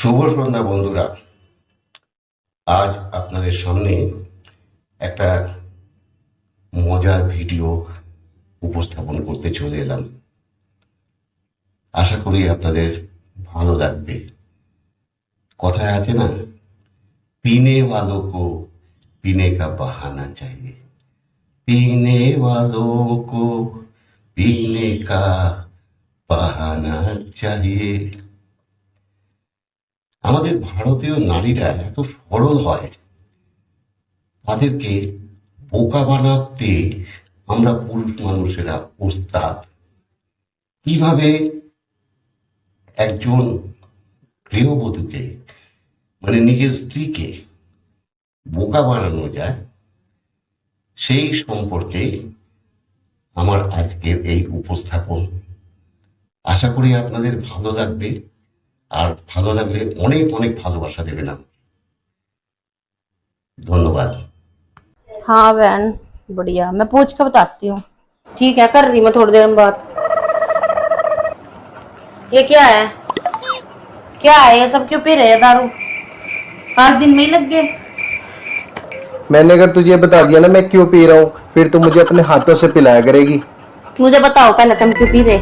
শুভ সন্ধ্যা বন্ধুরা। আজ আপনাদের সামনে একটা মজার ভিডিও উপস্থাপন করতে চলে এলাম। আশা করি আপনাদের ভালো লাগবে। কথায় আছে না, পিনে বালক কো, পিনে কা বাহানা চাইবে পিনে বালক কো, পিনে কা বাহানা চাইয়ে। আমাদের ভারতীয় নারীরা এত সরল হয়। তাদেরকে বোকা বানাতে আমরা পুরুষ মানুষেরা উস্তাদ কীভাবে একজন গৃহবধূকে মানে নিজের স্ত্রীকে বোকা বানানো যায়, সেই সম্পর্কে আমার আজকের এই উপস্থাপন। আশা করি আপনাদের ভালো লাগবে। আর ভালো লাগলে অনেক অনেক ভালোবাসা দেবেন আপনি ধন্যবাদ हाँ बहन बढ़िया मैं पूछ के बताती हूँ ठीक है कर रही मैं थोड़ी देर में बात ये क्या है क्या है ये सब क्यों पी रहे हैं दारू पाँच दिन में ही लग गए मैंने अगर तुझे बता दिया ना मैं क्यों पी रहा हूँ फिर तू मुझे अपने हाथों से पिलाया करेगी मुझे बताओ पहले तुम क्यों पी रहे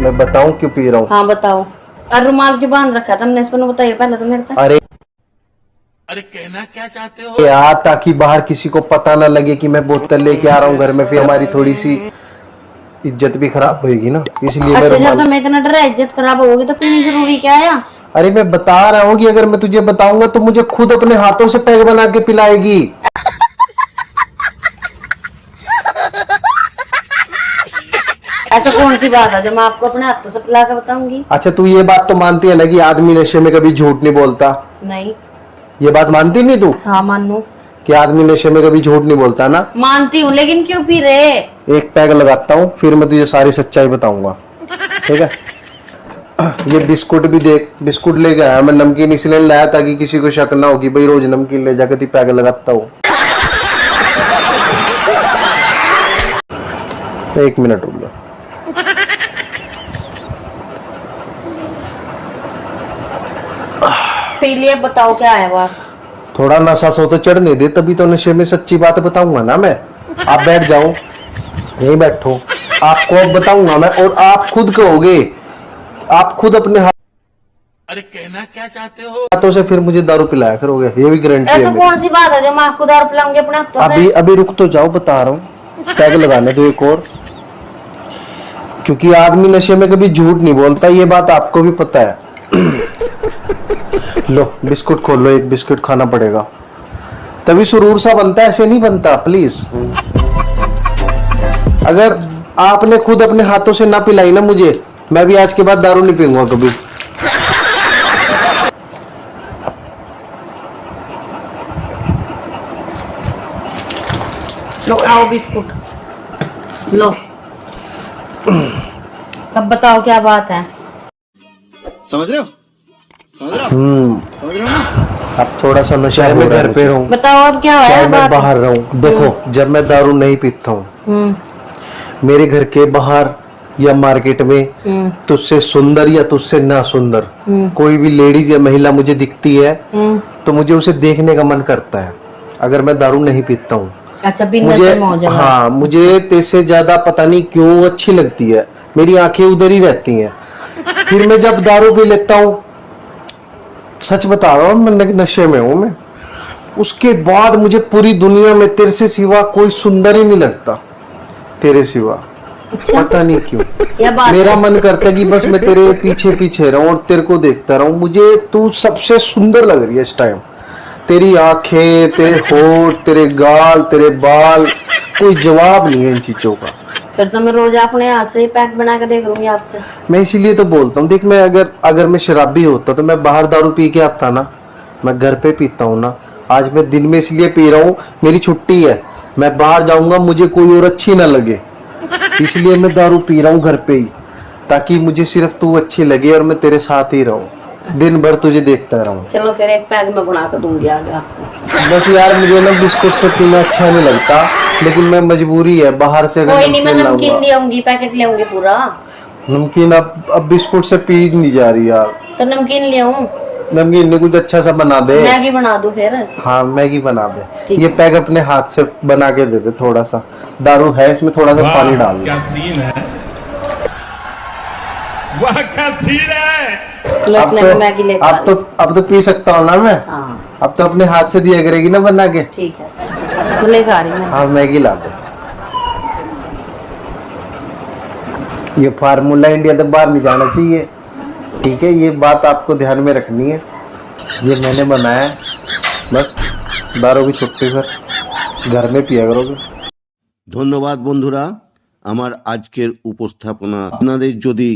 मैं बताऊं क्यों पी रहा हूँ हाँ बताओ और रुमाल क्यों बाँध रखा है तुमने इस पर बताइए पहले तो मेरे को अरे। अरे कहना क्या चाहते हो? यार ताकि बाहर किसी को पता ना लगे कि मैं बोतल लेके आ रहा हूँ घर में फिर हमारी थोड़ी सी इज़्ज़त भी खराब होगी ना। इसलिए अच्छा जब रुमाल तुम्हें इतना डर है इज़्ज़त खराब होगी तो पीनी ज़रूरी क्या है अरे मैं बता रहा हूँ कि अगर मैं तुझे बताऊँगा तो मुझे खुद अपने हाथों से पैक बना के पिलाएगी। ऐसा कौन सी बात है? जो मैं आपको अपने हाथों से पिला के बताऊँगी। अच्छा तू ये बात तो मानती है ना कि आदमी नशे में कभी झूठ नहीं बोलता? नहीं। ये बात मानती नहीं तू? हाँ मानू। कि आदमी नशे में कभी झूठ नहीं बोलता ना? मानती हूँ लेकिन क्यों पी रहे एक पैग लगाता हूँ फिर मैं तुझे सारी सच्चाई बताऊँगा। ठीक है? ये बिस्कुट भी देख बिस्कुट ले गया मैं नमकीन इसलिए लाया ताकि किसी को शक ना हो कि भाई रोज नमकीन ले जाकर ती पैग लगाता हूँ। एक मिनट रुक लो पी लिए बताओ क्या है बात? थोड़ा नशा सो तो चढ़ने दे तभी तो नशे में सच्ची बात बताऊँगा ना मैं। आप बैठ जाओ यहीं बैठो। आपको अब बताऊँगा मैं और आप खुद कहोगे आप खुद अपने हाथ अरे कहना क्या चाहते हो? हाथों से फिर मुझे दारू पिलाया करोगे ये भी गारंटी है ऐसा मेरी। कौन सी बात है जो मैं आपको दारू पिलाऊँगी अपने हाथों से? अभी अभी रुक तो जाओ बता रहा हूँ। टैग लगाने दो एक और। क्योंकि आदमी नशे में कभी झूठ नहीं बोलता ये बात आपको भी पता है। लो बिस्कुट खोल लो एक बिस्कुट खाना पड़ेगा। तभी सुरूर सा बनता है ऐसे नहीं बनता प्लीज़ अगर आपने खुद अपने हाथों से ना पिलाई ना मुझे मैं भी आज के बाद दारू नहीं पीऊँगा कभी। लो आओ बिस्कुट। लो। अब बताओ क्या बात है? हम्म। अब थोड़ा सा नशा मैं घर पे रहूँ। बताओ अब क्या चाहे मैं बाहर रहूँ। देखो जब मैं दारू नहीं पीता हूँ हम्म। मेरे घर के बाहर या मार्केट में हम्म। तुझसे सुंदर या तुझसे ना सुंदर कोई भी लेडीज़ या महिला मुझे दिखती है हम्म। तो मुझे उसे देखने का मन करता है। अगर मैं दारू नहीं पीता हूँ अच्छा मुझे है। हाँ मुझे तेरे ज़्यादा पता नहीं क्यों अच्छी लगती है। मेरी आँखें उधर ही रहती हैं। फिर मैं जब दारू पी लेता हूँ सच बता रहा हूँ मैं नशे में हूँ मैं। उसके बाद मुझे पूरी दुनिया में तेरे से सिवा कोई सुंदर ही नहीं लगता। तेरे सिवा। पता नहीं क्यों। मेरा मन करता है कि बस मैं तेरे पीछे पीछे रहूँ और तेरे को देखता रहूँ। मुझे तू सबसे सुंदर लग रही है इस टाइम तेरी आँखें तेरे होठ तेरे गाल तेरे बाल कोई जवाब नहीं है इन चीज़ों का। फिर तो मैं रोज अपने हाथ से ही पैक बना के देख लूँगी आपसे मैं इसीलिए तो बोलता हूँ देख मैं अगर अगर मैं शराबी होता तो मैं बाहर दारू पी के आता ना। मैं घर पे पीता हूँ ना। आज मैं दिन में इसलिए पी रहा हूँ मेरी छुट्टी है। मैं बाहर जाऊँगा मुझे कोई और अच्छी ना लगे। इसलिए मैं दारू पी रहा हूँ घर पे ही ताकि मुझे सिर्फ़ तू अच्छी लगे और मैं तेरे साथ ही रहूँ। दिन भर तुझे देखता रहूँ। चलो फिर एक पैक में बना के दूँगी आज आपको। बस यार मुझे ना बिस्कुट से पीना अच्छा नहीं लगता लेकिन मैं मजबूरी है बाहर से अगर कोई नहीं मैं नमकीन नमकीन ले आऊँगी पैकेट ले आऊँगी पूरा। नमकीन अब अब बिस्कुट से पी नहीं जा रही यार। तो नमकीन ले आऊँ? नमकीन ने कुछ अच्छा सा बना दे। मैगी बना दूँ फिर? हाँ मैगी बना दे। ये पैक अपने हाथ से बना के दे दे थोड़ा सा। दारू है इसमें थोड़ा सा पानी डाल दे। क्या सीन है। वाह क्या सीन है लो अब इतने तो मैगी लेकर अब तो अब तो पी सकता हूँ ना मैं हाँ अब तो अपने हाथ से दिया करेगी ना बना के ठीक है तो लेकर आ रही मैं हाँ मैगी ला दे ये फार्मूला इंडिया तो बाहर नहीं जाना चाहिए ठीक है ये बात आपको ध्यान में रखनी है ये मैंने बनाया है बस दारू की छुट्टी फिर घर में पिया करोगे ধন্যবাদ বন্ধুরা আমার আজকের উপস্থাপনা আপনাদের যদি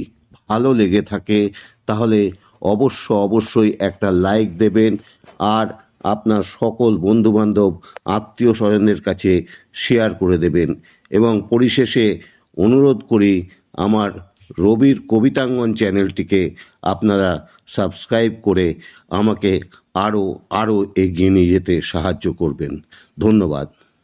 ভালো লেগে থাকে, তাহলে অবশ্য অবশ্যই একটা লাইক দেবেন আর আপনার সকল বন্ধুবান্ধব আত্মীয় স্বজনের কাছে শেয়ার করে দেবেন। এবং পরিশেষে অনুরোধ করি আমার রবির কবিতাঙ্গন চ্যানেলটিকে আপনারা সাবস্ক্রাইব করে আমাকে আরও আরও এগিয়ে নিয়ে যেতে সাহায্য করবেন। ধন্যবাদ।